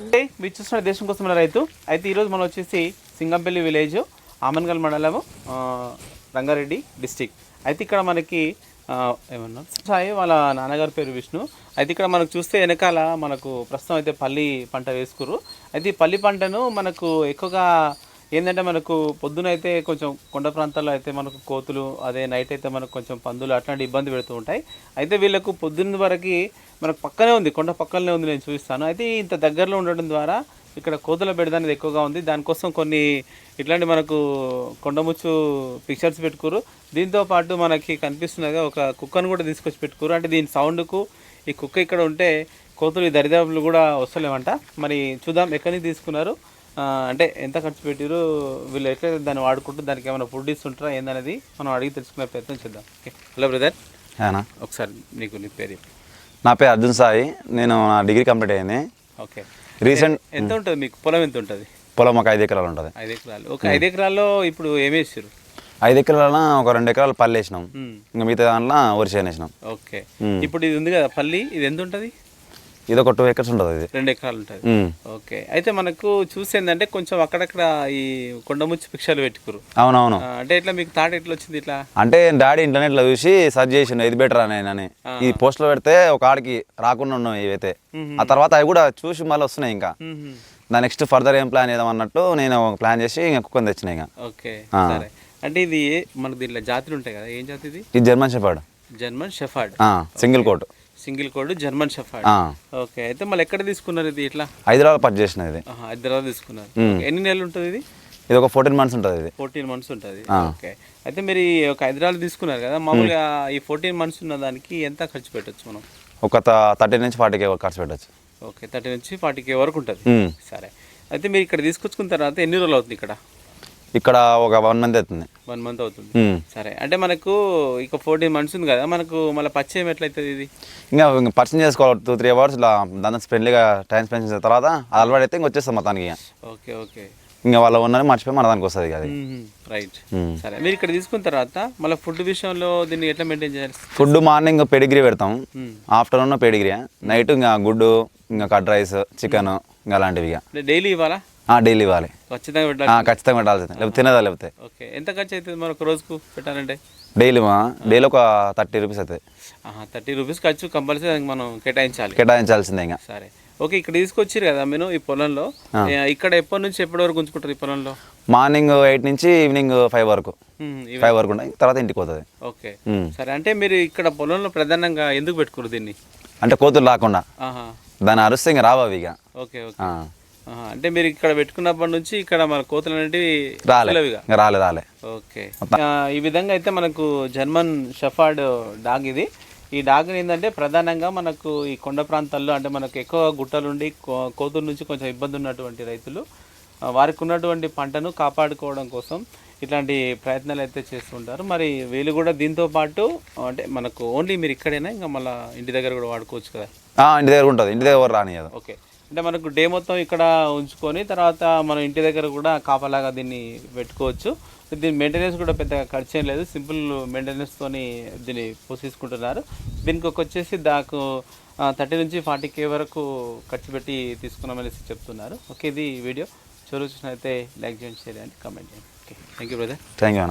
అంటే మీరు చూస్తున్న దేశం కోసం రైతు. అయితే ఈరోజు మనం వచ్చేసి సింగంపల్లి విలేజ్ ఆమన్గల్ మండలం రంగారెడ్డి డిస్టిక్. అయితే ఇక్కడ మనకి ఏమన్నా? సాయి వాళ్ళ నాన్నగారి పేరు విష్ణు. అయితే ఇక్కడ మనకు చూస్తే వెనకాల మనకు ప్రస్తుతం అయితే పల్లి పంట వేసుకురు అయితే ఈ పల్లి పంటను మనకు ఎక్కువగా ఏంటంటే మనకు పొద్దున అయితే కొంచెం కొండ ప్రాంతాల్లో అయితే మనకు కోతులు అదే నైట్ అయితే మనకు కొంచెం పందులు అట్లాంటి ఇబ్బంది పెడుతూ ఉంటాయి. అయితే వీళ్ళకు పొద్దున్న వరకు మనకు పక్కనే ఉంది కొండ పక్కనే ఉంది నేను చూపిస్తాను. అయితే ఇంత దగ్గరలో ఉండడం ద్వారా ఇక్కడ కోతుల బెడద అనేది ఎక్కువగా ఉంది. దానికోసం కొన్ని ఇట్లాంటి మనకు కొండముచ్చు పిక్చర్స్ పెట్టుకోరు. దీంతో పాటు మనకి కనిపిస్తున్నదిగా ఒక కుక్కను కూడా తీసుకొచ్చి పెట్టుకోరు. అంటే దీని సౌండ్కు ఈ కుక్క ఇక్కడ ఉంటే కోతులు ఈ దరిదాపులు కూడా వస్తలేమంట మరి చూద్దాం ఎక్కడి నుంచి తీసుకున్నారు. అంటే ఎంత ఖర్చు పెట్టారు వీళ్ళు ఎట్లయితే దాన్ని వాడుకుంటూ దానికి ఏమైనా ఫుడ్ ఇస్తుంటారా ఏందనేది మనం అడిగి తెలుసుకునే ప్రయత్నం చేద్దాం. ఓకే హలో బ్రదర్ ఏనా ఒకసారి నీకు నీ పేరు. నా పేరు అర్జున్ సాయి. నేను నా డిగ్రీ కంప్లీట్ అయింది ఓకే రీసెంట్ ఎంత ఉంటుంది మీకు? పొలం ఎంత ఉంటుంది? పొలం ఒక ఐదు ఎకరాలు ఉంటుంది. ఐదు ఎకరాలు. ఒక ఐదు ఎకరాల్లో ఇప్పుడు ఏమేసారు ఐదు ఎకరాల ఒక రెండు ఎకరాలు పల్లి వేసినాం ఇంకా మిగతా దాంట్లో వరి వేసినాం ఓకే. ఇప్పుడు ఇది ఉంది కదా పల్లి ఇది ఎంత ఉంటుంది? ఇది ఒక టూ ఎకర్స్ ఉంటుంది ఇది. రెండు ఎకరాలు ఉంటుంది. ఓకే. అయితే మనకు చూసేందంటే కొంచెం అక్కడక్కడ ఈ కొండముచ్చి పిక్షలు పెట్టుకురు. అవునవును. అంటే ఇట్లా మీకు తాట ఎట్లా వచ్చింది ఇట్లా? అంటే డాడీ ఇంటర్నెట్లో చూసి సర్చ్ చేసిండు ఇది బెటర్ అని అని. ఈ పోస్ట్లో పెడితే ఒక ఆడికి రాకుండా ఉన్నాం ఇవైతే ఆ తర్వాత అవి కూడా చూసి మళ్ళీ వస్తున్నాయి ఇంకా. మ్మ్. నా నెక్స్ట్ ఫర్దర్ ఏం ప్లాన్ చేద్దాం అన్నట్టు నేను ప్లాన్ చేసి ఇంకా కుక్కని తెచ్చినా ఇంకా. ఓకే. సరే. అంటే ఇది మనకు దీంట్లో జాతులు ఉంటాయి కదా ఏం జాతి ఇది? ఇది German shepherd German shepherd. Single coat. Single coat German shepherd. Okay అయితే మళ్ళీ ఎక్కడ తీసుకున్నారు ఇది ఇట్లా? హైదరాబాద్ పర్చేస్ చేసిన ఇది. హైదరాబాద్ తీసుకున్నారు. ఎన్ని నెలలు ఉంటుంది ఇది? ఇది ఒక ఫోర్టీన్ మంత్స్ ఉంటుంది ఇది. ఫోర్టీన్ మంత్స్ ఉంటుంది. ఓకే అయితే మీరు ఈ ఒక హైదరాబాద్ తీసుకున్నారు కదా మామూలుగా ఈ ఫోర్టీన్ మంత్స్ ఉన్న దానికి ఎంత ఖర్చు పెట్టొచ్చు మనం? ఒక థర్టీ నుంచి ఫార్టీకి ఖర్చు పెట్టచ్చు. ఓకే థర్టీ నుంచి ఫార్టీ కే వరకు ఉంటుంది. సరే అయితే మీరు ఇక్కడ తీసుకొచ్చుకున్న తర్వాత ఎన్ని రోజులు అవుతుంది ఇక్కడ? ఇక్కడ ఒక వన్ మంత్ అవుతుంది. వన్ మంత్ అవుతుంది. ఉమ్. సరే. అంటే మనకు ఇక ఫోర్టీన్ మంత్స్ ఉంది కదా మనకు మళ్ళీ పచ్చేయం ఎట్లయితుంది ఇది? ఇంకా ఇంకా పర్చేజ్ చేసుకోవాలి టూ త్రీ అవర్స్ ఇలా దాని ఫ్రెండ్లీగా టైం స్పెండ్ చేసిన తర్వాత అది అలవాటు అయితే ఇంక వచ్చేస్తాం మొత్తానికి. ఓకే ఓకే ఇంకా వాళ్ళ ఉన్నది మర్చిపోయి మన దానికి వస్తుంది ఇక అది. రైట్. సరే. మీరు ఇక్కడ తీసుకున్న తర్వాత మళ్ళీ ఫుడ్ విషయంలో దీన్ని ఎట్లా మెయింటైన్ చేయాలి? ఫుడ్ మార్నింగ్ పెడిగ్రీ పెడతాం. ఆఫ్టర్నూన్ పెడిగ్రీ నైట్ ఇంకా గుడ్డు ఇంకా కట్ రైస్ చికెన్ ఇంకా అలాంటివి ఇక. అంటే డైలీ ఇవ్వాలా? డైలీ ఇవ్వాలి. ఖచ్చితంగా పెట్టాలి. ఖచ్చితంగా పెట్టాల్సిందే లేకపోతే తినదా లేకపోతే? ఓకే. ఎంత ఖర్చు అవుతుంది మరి ఒక రోజుకు పెట్టాలంటే? డైలీ మా డైలీ ఒక థర్టీ రూపీస్ అవుతుంది. థర్టీ రూపీస్ ఖర్చు కంపల్సరీ మనం కేటాయించాలి. కేటాయించాల్సిందే ఇంకా. సరే. ఓకే ఇక్కడ తీసుకొచ్చారు కదా మీరు ఈ పొలంలో. ఇక్కడ ఎప్పటి నుంచి ఎప్పటి వరకు ఉంచుకుంటారు ఈ పొలంలో? మార్నింగ్ ఎయిట్ నుంచి ఈవినింగ్ ఫైవ్ వరకు. ఫైవ్ వరకు ఉంటాయి తర్వాత ఇంటికి పోతుంది. ఓకే. సరే అంటే మీరు ఇక్కడ పొలంలో ప్రధానంగా ఎందుకు పెట్టుకోరు దీన్ని? అంటే కోతులు రాకుండా. దాన్ని అరుస్తే ఇంకా రావు అవి ఇక. Okay okay. అంటే మీరు ఇక్కడ పెట్టుకున్నప్పటి నుంచి ఇక్కడ మన కోతలు అనేటివి రాలే. తెలియవుగా. ఇంకా. రాలే రాలే. ఓకే. ఈ విధంగా అయితే మనకు జర్మన్ షెఫార్డ్ డాగ్ ఇది. ఈ డాగ్ ఏంటంటే ప్రధానంగా మనకు ఈ కొండ ప్రాంతాల్లో అంటే మనకు ఎక్కువ గుట్టలుండి కోతుల నుంచి కొంచెం ఇబ్బంది ఉన్నటువంటి రైతులు వారికి ఉన్నటువంటి పంటను కాపాడుకోవడం కోసం ఇట్లాంటి ప్రయత్నాలు అయితే చేస్తుంటారు. మరి వీళ్ళు కూడా దీంతో పాటు అంటే మనకు ఓన్లీ మీరు ఇక్కడైనా? ఇంకా మళ్ళీ ఇంటి దగ్గర కూడా వాడుకోవచ్చు కదా? ఇంటి దగ్గర ఉంటుంది. ఇంటి దగ్గర రానియదు ఓకే. అంటే మనకు డే మొత్తం ఇక్కడ ఉంచుకొని తర్వాత మనం ఇంటి దగ్గర కూడా కాపలాగా దీన్ని పెట్టుకోవచ్చు. దీని మెయింటెనెన్స్ కూడా పెద్దగా ఖర్చు ఏం లేదు. సింపుల్ మెయింటెనెన్స్తోని దీన్ని పోసేసుకుంటున్నారు. దీనికి ఒక వచ్చేసి దాకు థర్టీ నుంచి ఫార్టీ కే వరకు ఖర్చు పెట్టి తీసుకున్నామనేసి చెప్తున్నారు. ఓకే ఇది వీడియో. చూరు చూసినైతే లైక్ చేయండి షేర్ చేయండి కామెంట్ చేయండి. Okay thank you brother. Thank you